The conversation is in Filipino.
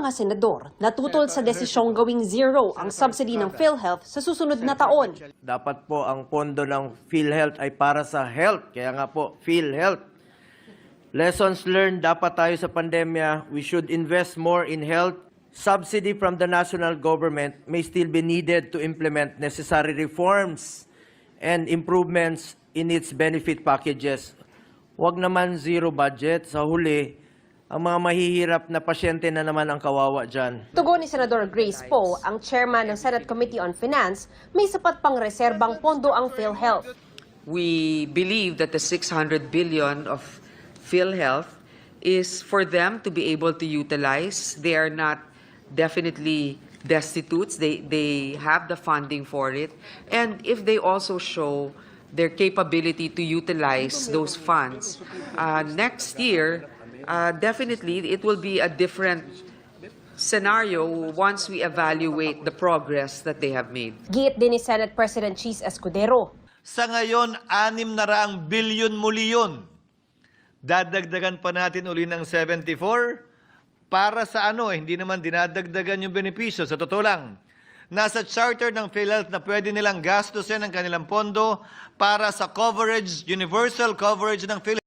mga senador natutol sa desisyong gawing zero ang subsidy ng PhilHealth sa susunod na taon. Dapat po ang pondo ng PhilHealth ay para sa health. Kaya nga po, PhilHealth. Lessons learned, dapat tayo sa pandemya, we should invest more in health. Subsidy from the national government may still be needed to implement necessary reforms and improvements in its benefit packages. Huwag naman zero budget. Sa huli, ang mga mahihirap na pasyente na naman ang kawawa dyan. Tugon ni Senador Grace Poe, ang chairman ng Senate Committee on Finance, may sapat pang reserbang pondo ang PhilHealth. we believe that the 600 billion of PhilHealth is for them to be able to utilize. They are not definitely destitutes. They, they have the funding for it. And if they also show their capability to utilize those funds, uh, next year, uh, definitely it will be a different scenario once we evaluate the progress that they have made. Giit din ni Senate President Cheese Escudero. Sa ngayon, anim na raang bilyon muli yun. Dadagdagan pa natin uli ng 74 para sa ano, eh, hindi naman dinadagdagan yung benepisyo. Sa totoo lang, nasa charter ng PhilHealth na pwede nilang gastusin ang kanilang pondo para sa coverage, universal coverage ng PhilHealth.